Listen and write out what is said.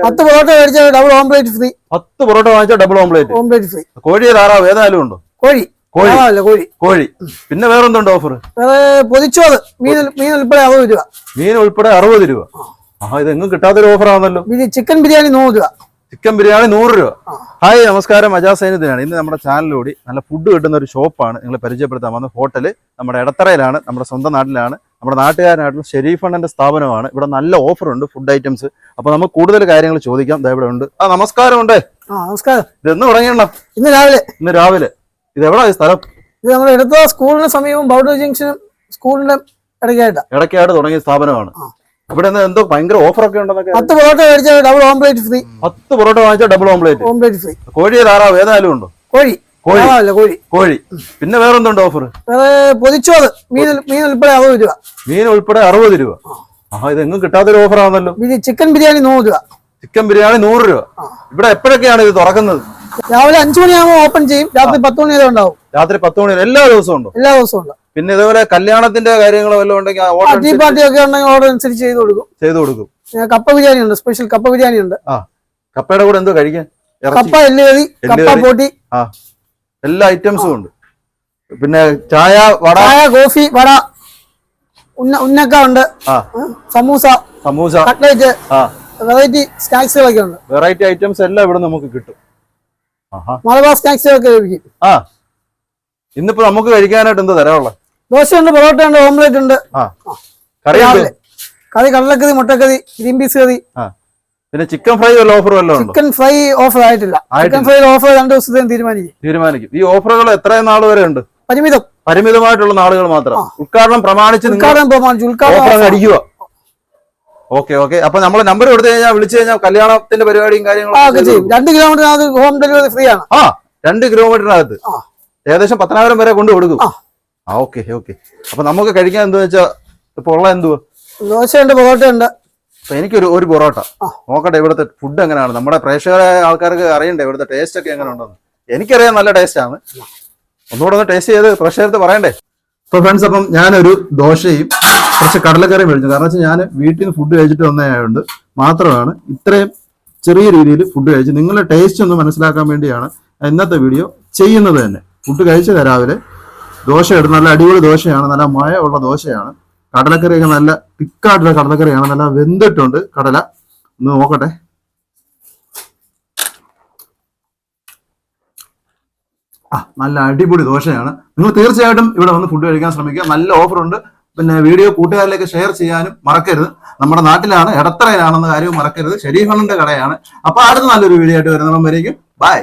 പത്ത് പൊറോട്ട മേടിച്ചാൽ double ഓംപ്ലേറ്റ് free പത്ത് പൊറോട്ട വാങ്ങിച്ചാൽ ഡബിൾ ഓംപ്ലേറ്റ് ഓംപ്ലേറ്റ് ഫ്രീ കോഴി താറാവ് ഏതായാലും ഉണ്ടോ? കോഴി. കോഴി. കോഴി. കോഴി. പിന്നെ വേറെന്തുണ്ട് ഓഫർ വേറെ പൊതിച്ചോറ്. മീൻ മീൻ ഉൾപ്പെടെ അറുപത് രൂപ. മീൻ ഉൾപ്പെടെ അറുപത് രൂപ. ആ. ഇതെങ്ങും കിട്ടാത്തൊരു ഓഫർ ആണല്ലോ. ചിക്കൻ ബിരിയാണി നൂറ് രൂപ. ചിക്കൻ ബിരിയാണി നൂറ് രൂപ. ഹായ് നമസ്കാരം. അജാസ് സൈനത്തിനാണ് ഇന്ന് നമ്മുടെ ചാനലിലൂടെ നല്ല ഫുഡ് കിട്ടുന്ന ഒരു ഷോപ്പാണ് നിങ്ങൾ പരിചയപ്പെടുത്താൻ വന്ന ഹോട്ടൽ നമ്മുടെ ഇടത്തറയിലാണ് നമ്മുടെ സ്വന്തം നാട്ടിലാണ്. നമ്മുടെ നാട്ടുകാരനായിട്ടുള്ള ഷെരീഫ് അണ്ണന്റെ സ്ഥാപനമാണ്. ഇവിടെ നല്ല ഓഫർ ഉണ്ട് ഫുഡ് ഐറ്റംസ് അപ്പൊ നമുക്ക് കൂടുതൽ കാര്യങ്ങൾ ചോദിക്കാം. ഇവിടെ ഉണ്ട്. ആ നമസ്കാരം ഉണ്ട്. നമസ്കാരം. ഇതെന്ന് തുടങ്ങിയണ്ട ഇന്ന് രാവിലെ. ഇന്ന് രാവിലെ. ഇത് എവിടാ ഈ സ്ഥലം? ഇത് നമ്മൾ എടുത്ത സ്കൂളിന് സമീപം ബൗഡർ ജംഗ്ഷനും സ്കൂളിന്റെ ഇടയ്ക്കായിട്ടാ. ഇടയ്ക്കായിട്ട് തുടങ്ങിയ സ്ഥാപനമാണ്. ഇവിടെ എന്തോ ഭയങ്കര ഓഫർ ഒക്കെ ഉണ്ടെന്നൊക്കെ പത്ത് പൊറോട്ട മേടിച്ചാൽ ഡബിൾ ഓംപ്ലേറ്റ് ഫ്രീ പത്ത് പൊറോട്ട വാങ്ങിച്ചാൽ ഡബിൾ ഓംപ്ലേറ്റ് ഓംപ്ലേറ്റ് ഫ്രീ കോഴി താറാവ് ഏതായാലും ഉണ്ടോ? കോഴി. കോഴി. കോഴി. കോഴി. പിന്നെ വേറെന്തുണ്ട് ഓഫർ വേറെ പൊതിച്ചോറ്. മീൻ മീൻ ഉൾപ്പെടെ അറുപത് രൂപ. മീൻ ഉൾപ്പെടെ അറുപത് രൂപ. ആ. ഇത് എങ്ങും കിട്ടാത്തൊരു ഓഫർ ആണല്ലോ. ചിക്കൻ ബിരിയാണി നൂറ് രൂപ. ചിക്കൻ ബിരിയാണി നൂറ് രൂപ. ഇവിടെ എപ്പോഴൊക്കെയാണ് ഇത് തുറക്കുന്നത്? രാവിലെ അഞ്ചു മണിയാകുമ്പോൾ ഓപ്പൺ ചെയ്യും. രാത്രി പത്ത് മണി വരെ ഉണ്ടാവും. രാത്രി പത്ത് മണി വരെ എല്ലാ ദിവസവും ഉണ്ടോ? എല്ലാ ദിവസവും ഉണ്ട്. പിന്നെ ഇതുപോലെ കല്യാണത്തിന്റെ കാര്യങ്ങളോ വല്ലതും ഉണ്ടെങ്കിൽ ടീ പാർട്ടി ഒക്കെ ഉണ്ടെങ്കിൽ ഓർഡർ അനുസരിച്ച് ചെയ്ത് കൊടുക്കും. ചെയ്തു കൊടുക്കും. കപ്പ ബിരിയാണി ഉണ്ട് സ്പെഷ്യൽ കപ്പ ബിരിയാണി ഉണ്ട്. ആ. കപ്പയുടെ കൂടെ എന്തോ കഴിക്കാൻ? കപ്പ എല്ലുകറി കപ്പ. പോട്ടി ആ. എല്ലാ ഐറ്റംസും ഉണ്ട്. പിന്നെ ചായ വട. ചായ കോഫി വട ഉന്ന ഉന്നക്ക ഉണ്ട്. സമൂസ സമൂസ. കട്ട്ലേറ്റ് വെറൈറ്റി സ്നാക്സുകളൊക്കെ ഉണ്ട്. വെറൈറ്റി ഐറ്റംസ് എല്ലാം ഇവിടെ നമുക്ക് കിട്ടും. മലബാർ സ്നാക്സുകളൊക്കെ ലഭിക്കും ആ. ഇന്നിപ്പോ നമുക്ക് കഴിക്കാനായിട്ട് എന്ത് തരാനുള്ള ദോശയുണ്ട് പൊറോട്ട ഉണ്ട് ഓംലെറ്റ് ഉണ്ട്. കറി കറി കടലക്കറി മുട്ടക്കറി ഗ്രീൻ പീസ് കറി. പിന്നെ ചിക്കൻ ഫ്രൈ വല്ല ഓഫർ വല്ലതും ചിക്കൻ ഫ്രൈ ഓഫർ ആയിട്ടില്ല. ചിക്കൻ. ഫ്രൈ ഓഫർ രണ്ട് ദിവസത്തേക്ക് തീരുമാനിക്കും. തീരുമാനിക്കും. ഈ ഓഫറുകൾ എത്ര നാൾ വരെ ഉണ്ട്? പരിമിതം. പരിമിതമായിട്ടുള്ള നാളുകൾ മാത്രം. ഉദ്ഘാടനം പ്രമാണിച്ച് ഉദ്ഘാടനം പ്രമാണിച്ച് ഉദ്ഘാടനം അടിക്കുക. Okay okay. അപ്പൊ നമ്മൾ നമ്പർ കൊടുത്തു കഴിഞ്ഞാൽ വിളിച്ചു കഴിഞ്ഞാൽ കല്യാണത്തിന്റെ പരിപാടിയും കാര്യങ്ങളും രണ്ട് കിലോമീറ്ററിനകത്ത് ഹോം ഡെലിവറി ഫ്രീ ആണ്. ആ രണ്ട് കിലോമീറ്ററിനകത്ത്. ഏകദേശം പത്തനായിരം വരെ കൊണ്ടു കൊടുക്കും. ആ. Okay okay. അപ്പൊ നമുക്ക് കഴിക്കാൻ എന്താ വെച്ചാ? ഇപ്പൊ ഉള്ള എന്തുവാ? ദോശയുണ്ട് പൊറോട്ട ഉണ്ട് അപ്പൊ എനിക്കൊരു ഒരു പൊറോട്ട. നോക്കട്ടെ ഇവിടുത്തെ ഫുഡ് എങ്ങനെയാണ്? നമ്മുടെ പ്രേക്ഷകരെ ആൾക്കാർക്ക് അറിയണ്ടേ ഇവിടുത്തെ ടേസ്റ്റ് ഒക്കെ എങ്ങനെ ഉണ്ടെന്ന്? എനിക്കറിയാം നല്ല ടേസ്റ്റാണ് ആണ്. ഒന്നുകൂടെ ഒന്ന് ടേസ്റ്റ് ചെയ്ത് പ്രേക്ഷകർക്ക് പറയണ്ടേ? അപ്പൊ ഫ്രണ്ട്സ് അപ്പം ഞാനൊരു ദോശയും കുറച്ച് കടലക്കറിയും മേടിച്ചു. കാരണം വെച്ചാൽ ഞാൻ വീട്ടിൽ നിന്ന് ഫുഡ് കഴിച്ചിട്ട് വന്നതായതുകൊണ്ട് മാത്രമാണ് ഇത്രയും ചെറിയ രീതിയിൽ ഫുഡ് കഴിച്ച് നിങ്ങളുടെ ടേസ്റ്റ് ഒന്ന് മനസ്സിലാക്കാൻ വേണ്ടിയാണ് ഇന്നത്തെ വീഡിയോ ചെയ്യുന്നത് തന്നെ. ഫുഡ് കഴിച്ചത് രാവിലെ ദോശ എടുത്ത് നല്ല അടിപൊളി ദോശയാണ്. നല്ല മഴ ഉള്ള ദോശയാണ്. കടലക്കറിയൊക്കെ നല്ല തിക്കായിട്ടുള്ള കടലക്കറിയാണ്. നല്ല വെന്തിട്ടുണ്ട് കടല. ഒന്ന് നോക്കട്ടെ. ആ നല്ല അടിപൊളി ദോശയാണ്. നിങ്ങൾ തീർച്ചയായിട്ടും ഇവിടെ വന്ന് ഫുഡ് കഴിക്കാൻ ശ്രമിക്കുക. നല്ല ഓഫറുണ്ട്. പിന്നെ വീഡിയോ കൂട്ടുകാരിലേക്ക് ഷെയർ ചെയ്യാനും മറക്കരുത്. നമ്മുടെ നാട്ടിലാണ് ഇടത്തറയിലാണെന്ന കാര്യവും മറക്കരുത്. ഷെരീഫണിന്റെ കടയാണ്. അപ്പൊ അടുത്ത നല്ലൊരു വീഡിയോ ആയിട്ട് വരുന്നവരേക്കും ബൈ